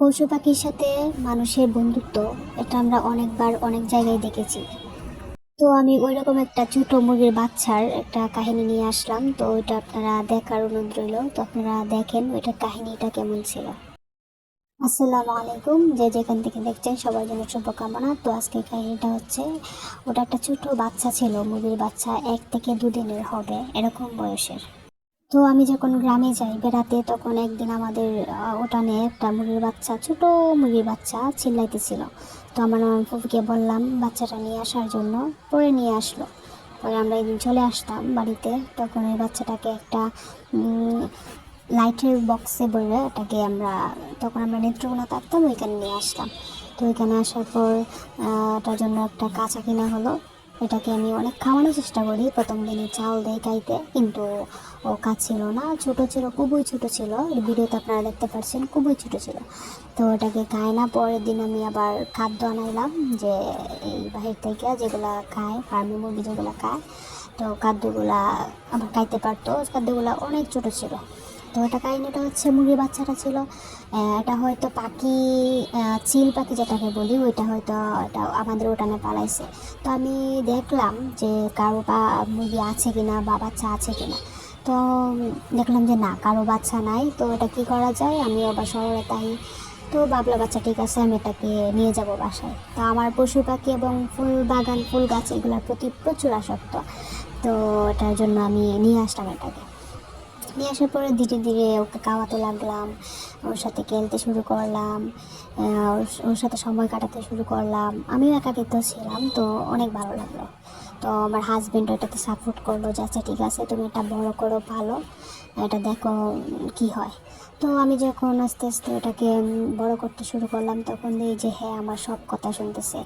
পশু পাখির সাথে মানুষের বন্ধুত্ব, এটা আমরা অনেকবার অনেক জায়গায় দেখেছি। তো আমি ওই রকম একটা ছোট মুরগির বাচ্চার একটা কাহিনী নিয়ে আসলাম। তো ওইটা আপনারা দেখার অনুরোধ রইল। তো আপনারা দেখেন ওইটার কাহিনীটা কেমন ছিল। আসসালামু আলাইকুম। যে যেখান থেকে দেখছেন, সবার জন্য শুভকামনা। তো আজকের কাহিনীটা হচ্ছে, ওটা একটা ছোট বাচ্চা ছিল। মুরগির বাচ্চা এক থেকে দুদিনের হবে, এরকম বয়সের। তো আমি যখন গ্রামে যাই বেড়াতে, তখন একদিন আমাদের উঠানে একটা মুরগির বাচ্চা, ছোট মুরগির বাচ্চা চিল্লাইতেছিল। তো আমার ফুফুকে বললাম, বাচ্চাটা নিয়ে আসার জন্য পরে নিয়ে আসলো। পরে আমরা একদিন চলে আসতাম বাড়িতে। তখন ওই বাচ্চাটাকে একটা লাইটের বক্সে বলে ওটাকে আমরা, তখন আমরা নেত্রকোনা থাকতাম ওইখানে নিয়ে আসলাম। তো ওইখানে আসার পর ওটার জন্য একটা কাঁচা কিনা হলো। এটাকে আমি অনেক খাওয়ানোর চেষ্টা করি। প্রথম দিনে চাল দেয় খাইতে, কিন্তু ও ছিল না, ছোট ছিল, খুবই ছোট ছিল। ভিডিওতে আপনারা দেখতে পাচ্ছেন খুবই ছোট ছিল। তো ওটাকে খায় না, পরের দিন আমি আবার খাদ্য আনাইলাম যে এই বাহির থেকে যেগুলা খায়, ফার্মি মুরগি যেগুলো খায়, তো খাদ্যগুলা আবার খাইতে পারতো। খাদ্যগুলা অনেক ছোট ছিল। তো এটা কাহিনিটা হচ্ছে মুরগির বাচ্চাটা ছিল এটা হয়তো পাখি চিল পাখি যেটাকে বলি, ওইটা হয়তো এটা আমাদের ওটানে পালাইছে। তো আমি দেখলাম যে কারও বা মুরগি আছে কিনা বা বাচ্চা আছে কিনা। তো দেখলাম যে না, কারও বাচ্চা নাই। তো এটা কি করা যায়? আমি আবার শহরে তাই। তো বাবলা বাচ্চা, ঠিক আছে, আমি এটাকে নিয়ে যাব বাসায়। তো আমার পশু পাখি এবং ফুল বাগান, ফুল গাছ, এগুলোর প্রতি প্রচুর আসক্ত। তো এটার জন্য আমি নিয়ে আসলাম এটাকে। নিয়ে আসার পরে ধীরে ধীরে ওকে খাওয়াতে লাগলাম, ওর সাথে খেলতে শুরু করলাম ওর- সাথে সময় কাটাতে শুরু করলাম। আমিও একাকিত্ব ছিলাম, তো অনেক ভালো লাগল। তো আমার হাজব্যান্ড ওটাতে সাপোর্ট করল, যে আচ্ছা ঠিক আছে, তুমি এটা বড় করো, ভালো। এটা দেখো কি হয়। তো আমি যখন আস্তে আস্তে ওটাকে বড়ো করতে শুরু করলাম, তখন দেখি যে হ্যাঁ আমার সব কথা শুনতেছে।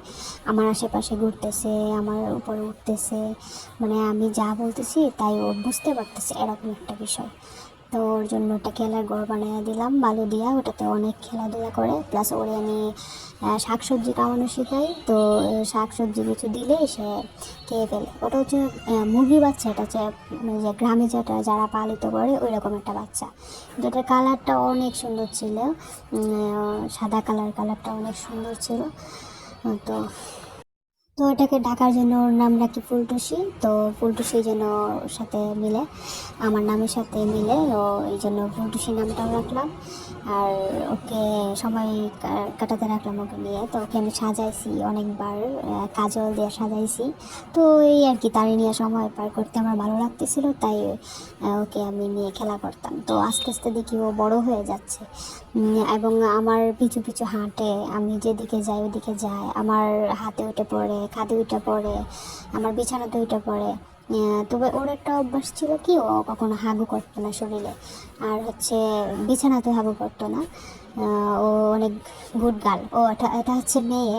আমার আশেপাশে ঘুরতেছে, আমার উপরে উঠতেছে। মানে আমি যা বলতেছি, তাই ও বুঝতে পারতেছে এরকম একটা বিষয়। তো ওর জন্য একটা খেলার ঘর বানিয়ে দিলাম, বালু দিয়া, ওটাতে অনেক খেলাধুলা করে। প্লাস ওরে আমি শাকসবজি খাওয়ানো শেখাই। তো শাকসবজি কিছু দিলে সে খেয়ে ফেলে। ওটা হচ্ছে মুরগি বাচ্চা, এটা হচ্ছে যে গ্রামে যেটা, যারা পালিত করে ওই রকম একটা বাচ্চা। যেটার কালারটা অনেক সুন্দর ছিল। সাদা কালার, কালারটা অনেক সুন্দর ছিল। তো তো এটাকে ডাকার জন্য ওর নাম রাখি ফুলটুসি। তো ফুলটুসি যেন ওর সাথে মিলে, আমার নামের সাথে মিলে, ও এই জন্য ফুলটুসি নামটাও রাখলাম। আর ওকে সময় কাটাতে রাখলাম ওকে নিয়ে। তো ওকে আমি সাজাইছি অনেকবার কাজল দিয়ে সাজাইছি। তো এই আর কি তারই নিয়ে সময় পার করতে আমার ভালো লাগতেছিল, তাই ওকে আমি নিয়ে খেলা করতাম। তো আস্তে আস্তে দেখি ও বড় হয়ে যাচ্ছে। এবং আমার পিছু পিছু হাঁটে, আমি যেদিকে যাই ওদিকে যাই আমার হাতে উঠে পড়ে খাদে উঠে পড়ে আমার বিছানাতে উঠে পড়ে তবে ওর একটা অভ্যাস ছিল কি, ও কখনো হাগু করতো না শরীরে। আর হচ্ছে বিছানাতে হাগু করতো না। ও অনেক গুড গার্ল। ও এটা এটা হচ্ছে মেয়ে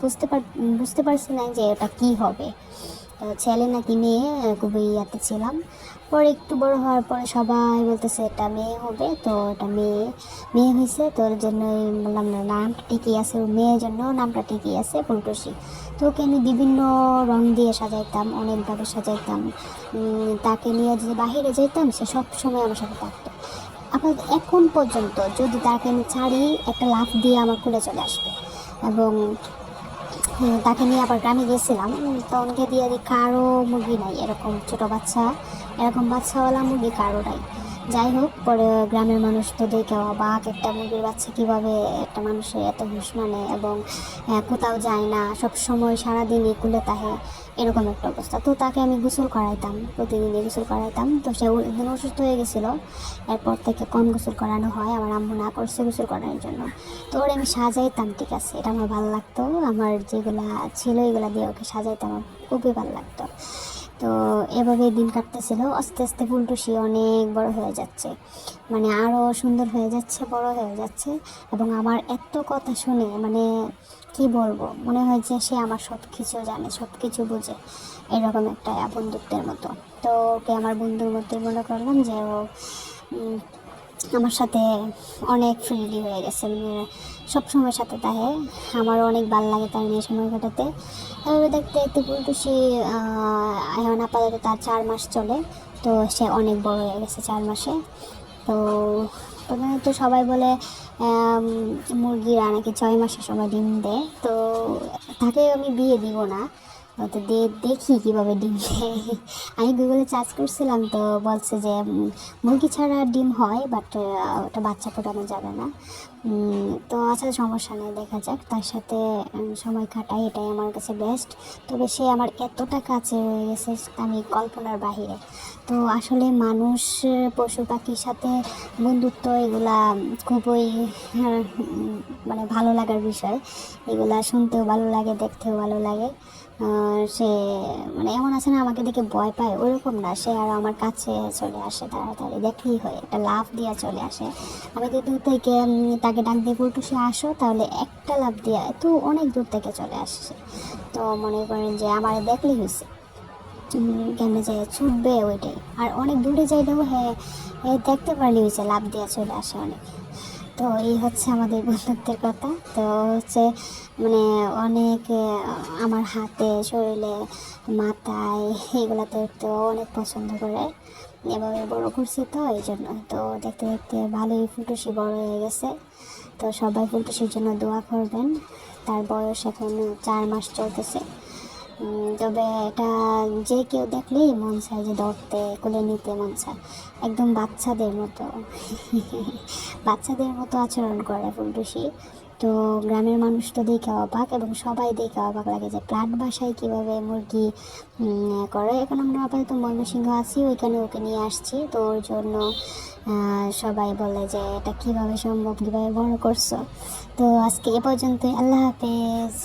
বুঝতে পার, বুঝতে পারছি না যে এটা কি হবে। ছেলে নাকি মেয়ে খুবই ইয়াতে ছিলাম। পরে একটু বড় হওয়ার পরে সবাই বলতেছে, এটা মেয়ে হবে, তো এটা মেয়ে মেয়ে হয়েছে তোর জন্যই বললাম, না, নামটা ঠিকই আছে, ওর মেয়ের জন্য নামটা ঠিকই আছে, ফুলটুসি। তো ওকে আমি বিভিন্ন রং দিয়ে সাজাইতাম, অনেকভাবে সাজাইতাম। তাকে নিয়ে যে বাহিরে যেতাম সে সব সময় আমার সাথে থাকতো। আবার এখন পর্যন্ত যদি তাকে আমি ছাড়ি, একটা লাফ দিয়ে আমার কুলে চলে আসবে। এবং তাকে নিয়ে আবার গ্রামে গেছিলাম উম, তো অনেকে দিয়ে দিই কারও মুরগি নাই এরকম ছোট বাচ্চা। এরকম বাচ্চাওয়ালা মুরগি কারও নাই। যাই হোক, পরে গ্রামের মানুষ তো দেখে অবাক, একটা মুরগির বাচ্চা কীভাবে একটা মানুষের এত হুঁশ মানে এবং কোথাও যায় না, সব সময় সারাদিনই কুলে তাহে, এরকম একটা অবস্থা। তো তাকে আমি গোসল করাইতাম, প্রতিদিনই গোসল করাইতাম। তো সে একদিন অসুস্থ হয়ে গেছিল। এরপর থেকে কম গোসল করানো হয়, আমার আম্মু না করছে গোসল করানোর জন্য। তো ওরে আমি সাজাইতাম, ঠিক আছে, এটা আমার ভালো লাগতো। আমার যেগুলা ছিল, এগুলা দিয়ে ওকে সাজাইতাম খুবই ভালো লাগতো। তো এভাবে দিন কাটতেছিল। আস্তে আস্তে ফুলটুসি অনেক বড় হয়ে যাচ্ছে। মানে আরও সুন্দর হয়ে যাচ্ছে, বড় হয়ে যাচ্ছে। এবং আমার এত কথা শুনে মানে কি বলব, মনে হয় যে সে আমার সব কিছু জানে সব কিছু বুঝে, এরকম একটা বন্ধুত্বের মতো। তো ওকে আমার বন্ধুর মতোই মনে করলাম যে ও আমার সাথে অনেক ফ্রেন্ডলি হয়ে গেছে মানে সব সময় সাথে তাহে। আমারও অনেক ভালো লাগে তার নিয়ে সময় কাটাতে। তবে দেখতে দেখতে পুলটুসি এখন আপাতত তার চার মাস চলে, তো সে অনেক বড় হয়ে গেছে চার মাসে। তো প্রধানত সবাই বলে মুরগিরা নাকি ছয় মাসের সময় ডিম দেয়, তো তাকে আমি বিয়ে দিব না। তো দেখি কীভাবে ডিম আমি গুগলে সার্চ করছিলাম তো বলছে যে মুরগি ছাড়া ডিম হয় বাট ওটা বাচ্চা ফোটানো যাবে না। তো আচ্ছা সমস্যা নেই, দেখা যাক। তার সাথে সময় কাটাই এটাই আমার কাছে বেস্ট তবে সে আমার এতটা কাছে হয়ে গেছে, আমি কল্পনার বাহিরে। তো আসলে মানুষ, পশু পাখির সাথে বন্ধুত্ব, এগুলা খুবই মানে ভালো লাগার বিষয়। এগুলা শুনতেও ভালো লাগে, দেখতেও ভালো লাগে। সে মানে এমন আছে না, আমাকে দেখে ভয় পায়, ওরকম না। সে আর আমার কাছে চলে আসে তাড়াতাড়ি দেখলেই হয়, একটা লাভ দিয়ে চলে আসে। আমি যদি দূর থেকে তাকে ডাক দিয়ে উল্টো সে আসো, তাহলে একটা লাভ দিয়ে তো অনেক দূর থেকে চলে আসছে তো মনে করেন যে আমার দেখলেই হয়েছে কেমনে যে ছুটবে ওইটাই। আর অনেক দূরে যাইলেও হ্যাঁ হ্যাঁ দেখতে পারলে হয়েছে লাভ দিয়ে চলে আসে অনেক। তো এই হচ্ছে আমাদের বন্ধুত্বের কথা। তো হচ্ছে মানে অনেক আমার হাতে, শরীরে, মাথায় এগুলাতে তো অনেক পছন্দ করে। এভাবে বড় করছি তো এই জন্য। তো দেখতে দেখতে ভালোই ফুলটুসি বড় হয়ে গেছে। তো সবাই ফুলটুসির জন্য দোয়া করবেন। তার বয়স এখন চার মাস চলতেছে। তবে এটা যে কেউ দেখলেই মন চায় যে ধরতে কোলে নিতে মন চায়। একদম বাচ্চাদের মতো। বাচ্চাদের মতো আচরণ করে ফুলটুসি। তো গ্রামের মানুষ তো দেখে অবাক এবং সবাই দেখে অবাক লাগে যে প্লাট বাসায় কীভাবে মুরগি করে। এখন আমরা আপাতত ময়মনসিংহ আছি, ওইখানে ওকে নিয়ে আসছি। তো ওর জন্য সবাই বলে যে এটা কীভাবে সম্ভব, কীভাবে বড় করছ। তো আজকে এ পর্যন্তই। আল্লাহ হাফেজ।